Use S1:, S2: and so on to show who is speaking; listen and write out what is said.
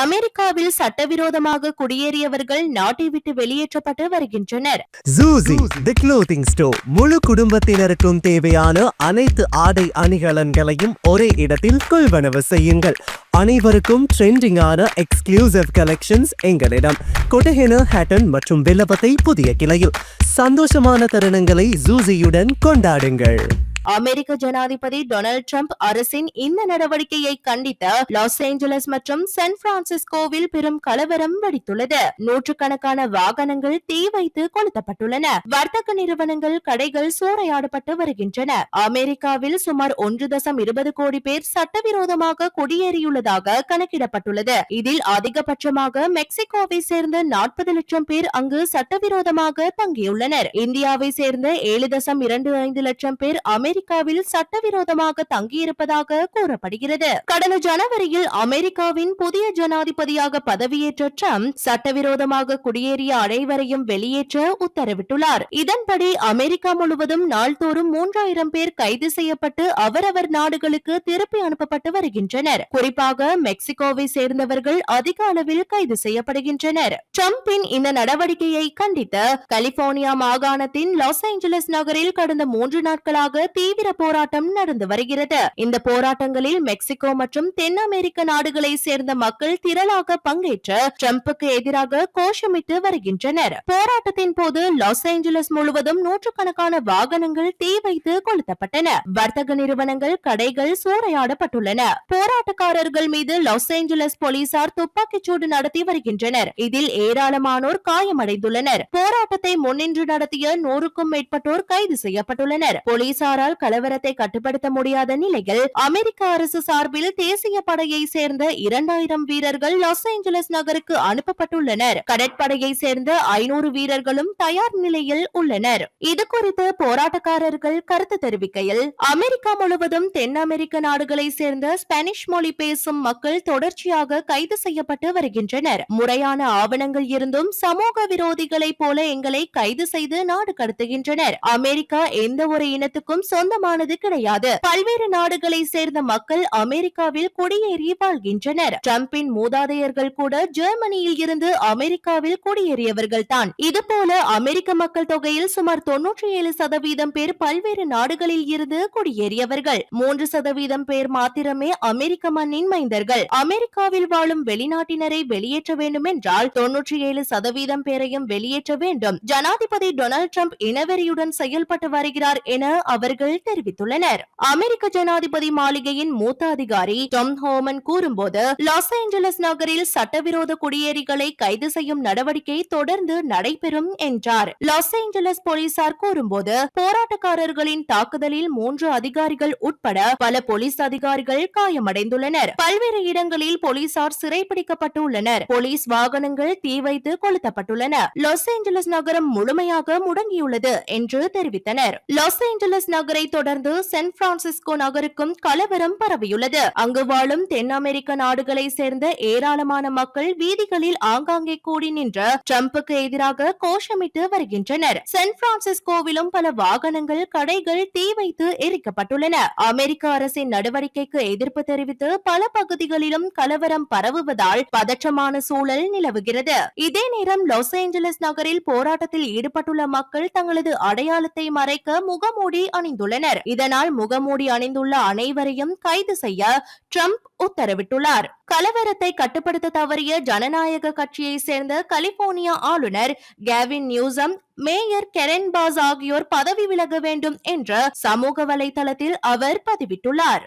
S1: அமெரிக்காவில் சட்டவிரோதமாக குடியேறியவர்கள் நாட்டை விட்டு வெளியேற்றப்பட்டு வருகின்றனர்.
S2: ஜூசி தி க்ளோத்திங் ஸ்டோர் முழு குடும்பத்தினருக்கும் தேவையான அனைத்து ஆடை அணிகலன்களையும் ஒரே இடத்தில் கொள்வனவு செய்யுங்கள். அனைவருக்கும் ட்ரெண்டிங்கான எக்ஸ்க்ளூசிவ் கலெக்ஷன்ஸ் எங்களிடம். கொட்டஹென ஹேட்டன் மற்றும் வில்லபத்தை புதிய கிளையில். சந்தோஷமான தருணங்களை ஜூசியுடன் கொண்டாடுங்கள்.
S1: அமெரிக்க ஜனாதிபதி டொனால்டு டிரம்ப் அரசின் இந்த நடவடிக்கையை கண்டித்த லாஸ் ஏஞ்சலஸ் மற்றும் சான் பிரான்சிஸ்கோவில் பெரும் கலவரம் வெடித்துள்ளது. நூற்றுக்கணக்கான வாகனங்கள் தீ வைத்து கொளுத்தப்பட்டுள்ளன. வர்த்தக நிறுவனங்கள் கடைகள் சூறையாடப்பட்டு வருகின்றன. அமெரிக்காவில் சுமார் ஒன்று தசம் இருபது கோடி பேர் சட்டவிரோதமாக குடியேறியுள்ளதாக கணக்கிடப்பட்டுள்ளது. இதில் அதிகபட்சமாக மெக்சிகோவை சேர்ந்த நாற்பது லட்சம் பேர் அங்கு சட்டவிரோதமாக தங்கியுள்ளனர். இந்தியாவை சேர்ந்த ஏழு தசம் இரண்டு ஐந்து லட்சம் பேர் அமெரிக்க அமெரிக்காவில் சட்டவிரோதமாக தங்கியிருப்பதாக கூறப்படுகிறது. கடந்த ஜனவரியில் அமெரிக்காவின் புதிய ஜனாதிபதியாக பதவியேற்ற ட்ரம்ப் சட்டவிரோதமாக குடியேறிய அனைவரையும் வெளியேற்ற உத்தரவிட்டுள்ளார். இதன்படி அமெரிக்கா முழுவதும் நாள்தோறும் மூன்றாயிரம் பேர் கைது செய்யப்பட்டு அவரவர் நாடுகளுக்கு திருப்பி அனுப்பப்பட்டு வருகின்றனர். குறிப்பாக மெக்சிகோவை சேர்ந்தவர்கள் அதிக அளவில் கைது செய்யப்படுகின்றனர். டிரம்பின் இந்த நடவடிக்கையை கண்டித்து கலிபோர்னியா மாகாணத்தின் லாஸ் ஏஞ்சலஸ் நகரில் கடந்த மூன்று நாட்களாக தீவிர போராட்டம் நடந்து வருகிறது. இந்த போராட்டங்களில் மெக்சிகோ மற்றும் தென் அமெரிக்க நாடுகளை சேர்ந்த மக்கள் திரளாக பங்கேற்று ட்ரம்புக்கு எதிராக கோஷமிட்டு வருகின்றனர். போராட்டத்தின் போது லாஸ் ஏஞ்சலஸ் முழுவதும் நூற்றுக்கணக்கான வாகனங்கள் தீ வைத்து கொளுத்தப்பட்டன. வர்த்தக நிறுவனங்கள் கடைகள் சூறையாடப்பட்டுள்ளன. போராட்டக்காரர்கள் மீது லாஸ் ஏஞ்சலஸ் போலீசார் துப்பாக்கிச்சூடு நடத்தி வருகின்றனர். இதில் ஏராளமானோர் காயமடைந்துள்ளனர். போராட்டத்தை முன்னின்று நடத்திய நூறுக்கும் மேற்பட்டோர் கைது செய்யப்பட்டுள்ளனர். போலீசாரால் கலவரத்தை கட்டுப்படுத்த முடியாத நிலையில் அமெரிக்க அரசு சார்பில் தேசிய படையை சேர்ந்த இரண்டாயிரம் வீரர்கள் லாஸ் ஏஞ்சலஸ் நகருக்கு அனுப்பப்பட்டுள்ளனர். கடற்படையை சேர்ந்த ஐநூறு வீரர்களும் தயார் நிலையில் உள்ளனர். இது குறித்து போராட்டக்காரர்கள் கருத்து தெரிவிக்கையில் அமெரிக்கா முழுவதும் தென் அமெரிக்க நாடுகளை சேர்ந்த ஸ்பானிஷ் மொழி பேசும் மக்கள் தொடர்ச்சியாக கைது செய்யப்பட்டு வருகின்றனர். முறையான ஆவணங்கள் இருந்தும் சமூக விரோதிகளைப் போல எங்களை கைது செய்து நாடு கடத்துகின்றனர். அமெரிக்கா எந்த ஒரு இனத்துக்கும் சொந்தமானது கிடையாது. பல்வேறு நாடுகளை சேர்ந்த மக்கள் அமெரிக்காவில் குடியேறி வாழ்கின்றனர். டிரம்பின் மூதாதையர்கள் கூட ஜெர்மனியில் இருந்து அமெரிக்காவில் குடியேறியவர்கள் தான். இதுபோல அமெரிக்க மக்கள் தொகையில் சுமார் தொன்னூற்றி ஏழு சதவீதம் பேர் பல்வேறு நாடுகளில் இருந்து குடியேறியவர்கள். மூன்று சதவீதம் பேர் மாத்திரமே அமெரிக்க மண்ணின் மைந்தர்கள். அமெரிக்காவில் வாழும் வெளிநாட்டினரை வெளியேற்ற வேண்டும் என்றால் தொன்னூற்றி ஏழு சதவீதம் பேரையும் வெளியேற்ற வேண்டும். ஜனாதிபதி டொனால்ட் ட்ரம்ப் இனவெறியுடன் செயல்பட்டு வருகிறார் என அவர்கள் அதிகாரிகள் தெரிவித்துள்ளனர். அமெரிக்க ஜனாதிபதி மாளிகையின் மூத்த அதிகாரி டொம் ஹோமன் கூறும்போது லாஸ் ஏஞ்சலஸ் நகரில் சட்டவிரோத குடியேறிகளை கைது செய்யும் நடவடிக்கை தொடர்ந்து நடைபெறும் என்றார். லாஸ் ஏஞ்சலஸ் போலீசார் கூறும்போது போராட்டக்காரர்களின் தாக்குதலில் மூன்று அதிகாரிகள் உட்பட பல போலீஸ் அதிகாரிகள் காயமடைந்துள்ளனர். பல்வேறு இடங்களில் போலீசார் சிறைப்பிடிக்கப்பட்டுள்ளனர் போலீஸ் வாகனங்கள் தீ வைத்து கொளுத்தப்பட்டுள்ளன. லாஸ் ஏஞ்சலஸ் நகரம் முழுமையாக முடங்கியுள்ளது என்று தெரிவித்தனர். லாஸ் ஏஞ்சலஸ் நகரை தொடர்ந்து சென் பிரான்சிஸ்கோ நகருக்கும் கலவரம் பரவியுள்ளது. அங்கு வாழும் தென் அமெரிக்க நாடுகளை சேர்ந்த ஏராளமான மக்கள் வீதிகளில் ஆங்காங்கே கூடி நின்று ட்ரம்புக்கு எதிராக கோஷமிட்டு வருகின்றனர். சென் பிரான்சிஸ்கோவிலும் பல வாகனங்கள் கடைகள் தீ வைத்து எரிக்கப்பட்டுள்ளன. அமெரிக்க அரசின் நடவடிக்கைக்கு எதிர்ப்பு தெரிவித்து பல பகுதிகளிலும் கலவரம் பரவுவதால் பதற்றமான சூழல் நிலவுகிறது. இதே நேரம் லாஸ் ஏஞ்சலஸ் நகரில் போராட்டத்தில் ஈடுபட்டுள்ள மக்கள் தங்களது அடையாளத்தை மறைக்க முகமூடி அணிந்துள்ளனர். இதனால் முகமூடி அணிந்துள்ள அனைவரையும் கைது செய்ய ட்ரம்ப் உத்தரவிட்டுள்ளார். கலவரத்தை கட்டுப்படுத்த தவறிய ஜனநாயக கட்சியை சேர்ந்த கலிபோர்னியா ஆளுநர் Gavin Newsom mayor Karen Bass ஆகியோர் பதவி விலக வேண்டும் என்ற சமூக வலைதளத்தில் அவர் பதிவிட்டுள்ளார்.